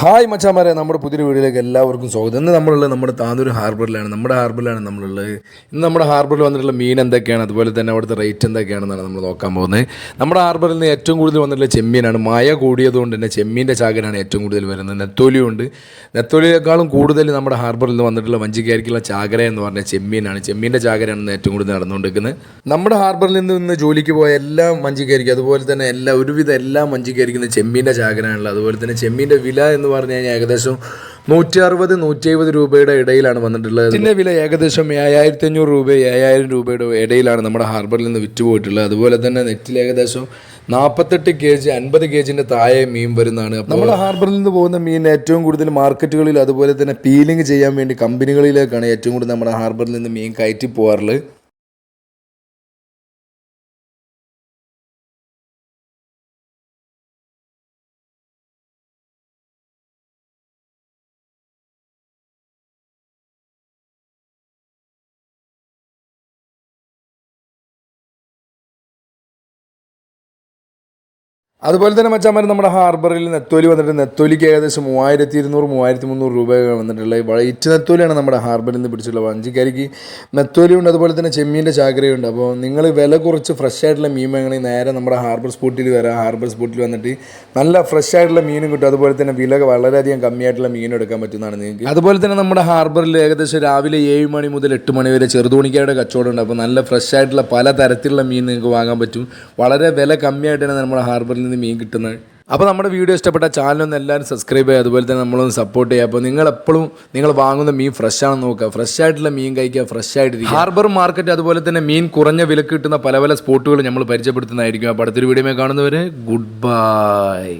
Hi മച്ചാമാരെ നമ്മുടെ പുതിയൊരു വീഡിയോയിലേക്ക് എല്ലാവർക്കും സ്വാഗതം. ഇന്ന് നമ്മളുള്ളത് നമ്മുടെ താനൂർ ഹാർബറിലാണ്. നമ്മുടെ ഹാർബറിലാണ് നമ്മളുള്ളത്. ഇന്ന് നമ്മുടെ ഹാർബറിൽ വന്നിട്ടുള്ള മീൻ എന്തൊക്കെയാണ്? അതുപോലെ തന്നെ അവിടുത്തെ റേറ്റ് എന്തൊക്കെയാണെന്നാണ് നമ്മൾ നോക്കാൻ പോകുന്നത്. നമ്മുടെ ഹാർബറിൽ നിന്ന് ഏറ്റവും കൂടുതൽ വന്നിട്ടുള്ള ചെമ്മീനാണ്. മഴ കൂടിയതുകൊണ്ട് തന്നെ ചെമ്മീന്റെ ചാകരാണ് ഏറ്റവും കൂടുതൽ വരുന്നത്. നെത്തോലിയുണ്ട്. നെത്തോലിയേക്കാളും കൂടുതൽ നമ്മുടെ ഹാർബറിൽ നിന്ന് വന്നിട്ടുള്ള വഞ്ചിക്കാരിക്കുള്ള ചാകര എന്ന് പറഞ്ഞ ചെമ്മീനാണ്. ചെമ്മീന്റെ ചാകരയാണ് ഏറ്റവും കൂടുതൽ നടന്നുകൊണ്ടിരിക്കുന്നത്. നമ്മുടെ ഹാർബറിൽ നിന്ന് ഇന്ന് ജോലിക്ക് പോയ എല്ലാ വഞ്ചിക്കാരിക്കും അതുപോലെ തന്നെ എല്ലാ ഒരുവിധ എല്ലാം വഞ്ചിക്കാരിക്കുന്ന ചെമ്മീന്റെ ചാകരയാണുള്ളത്. അതുപോലെ തന്നെ ചെമ്മീന്റെ വില എന്ന് പറഞ്ഞു കഴിഞ്ഞാൽ ഏകദേശം നൂറ്റി അറുപത് നൂറ്റി എഴുപത് രൂപയുടെ ഇടയിലാണ് വന്നിട്ടുള്ളത്. ഇതിന്റെ വില ഏകദേശം ഏഴായിരത്തി അഞ്ഞൂറ് രൂപ ഏഴായിരം രൂപയുടെ ഇടയിലാണ് നമ്മുടെ ഹാർബറിൽ നിന്ന് വിറ്റ് പോയിട്ടുള്ളത് അതുപോലെ തന്നെ നെറ്റിൽ ഏകദേശം നാൽപ്പത്തെട്ട് കെ ജി അൻപത് കെ ജിന്റെ താഴെ മീൻ വരുന്നതാണ്. നമ്മുടെ ഹാർബറിൽ നിന്ന് പോകുന്ന മീൻ ഏറ്റവും കൂടുതൽ മാർക്കറ്റുകളിൽ അതുപോലെ തന്നെ പീലിംഗ് ചെയ്യാൻ വേണ്ടി കമ്പനികളിലേക്കാണ് ഏറ്റവും കൂടുതൽ നമ്മുടെ ഹാർബറിൽ നിന്ന് മീൻ കയറ്റി പോകാറുള്ളത് അതുപോലെ തന്നെ മച്ചാമാർ നമ്മുടെ ഹാർബറിൽ നെത്തോലി വന്നിട്ട് നെത്തോലിക്ക് ഏകദേശം മൂവായിരത്തി ഇരുന്നൂറ് മൂവായിരത്തി മുന്നൂറ് രൂപയൊക്കെ വന്നിട്ടുള്ളത് വൈറ്റ് നെത്തോലിയാണ് നമ്മുടെ ഹാർബറിൽ നിന്ന് പിടിച്ചിട്ടുള്ളത് വഞ്ചിക്കാരിക്ക് നെത്തോലി ഉണ്ട് അതുപോലെ തന്നെ ചെമ്മീന്റെ ചാകരയുണ്ട്. അപ്പോൾ നിങ്ങൾ വില കുറച്ച് ഫ്രഷ് ആയിട്ടുള്ള മീൻ വാങ്ങണമെങ്കിൽ നേരെ നമ്മുടെ ഹാർബർ സ്പോട്ടിൽ വരാം. ഹാർബർ സ്പോട്ടിൽ വന്നിട്ട് നല്ല ഫ്രഷ് ആയിട്ടുള്ള മീനും കിട്ടും. അതുപോലെ തന്നെ വില വളരെയധികം കമ്മിയായിട്ടുള്ള മീനും എടുക്കാൻ പറ്റുന്നതാണ് നിങ്ങൾക്ക്. അതുപോലെ തന്നെ നമ്മുടെ ഹാർബറിൽ ഏകദേശം രാവിലെ ഏഴ് മണി മുതൽ എട്ട് മണി വരെ ചെറുതോണിക്കാരുടെ കച്ചവടം ഉണ്ട്. അപ്പോൾ നല്ല ഫ്രഷ് ആയിട്ടുള്ള പല തരത്തിലുള്ള മീൻ നിങ്ങൾക്ക് വാങ്ങാൻ പറ്റും. വളരെ വില കമ്മിയായിട്ടാണ് നമ്മുടെ ഹാർബറിൽ നിന്ന് മീൻ കിട്ടുന്നത്. അപ്പോൾ നമ്മുടെ വീഡിയോ ഇഷ്ടപ്പെട്ട ചാനലൊന്ന് എല്ലാവരും സബ്സ്ക്രൈബ് ചെയ്യുക. അതുപോലെ തന്നെ നമ്മളൊന്ന് സപ്പോർട്ട് ചെയ്യുക. അപ്പോൾ നിങ്ങൾ എപ്പോഴും നിങ്ങൾ വാങ്ങുന്ന മീൻ ഫ്രഷ് ആണെന്ന് നോക്കുക. ഫ്രഷ് ആയിട്ടുള്ള മീൻ കഴിക്കുക. ഫ്രഷ് ആയിട്ടിരിക്കുക. ഹാർബർ മാർക്കറ്റ് അതുപോലെ തന്നെ മീൻ കുറഞ്ഞ വിലക്ക് കിട്ടുന്ന പല പല സ്പോട്ടുകൾ നമ്മൾ പരിചയപ്പെടുത്തുന്നതായിരിക്കും. അപ്പോൾ അടുത്തൊരു വീഡിയോ കാണുന്നവരെ ഗുഡ് ബൈ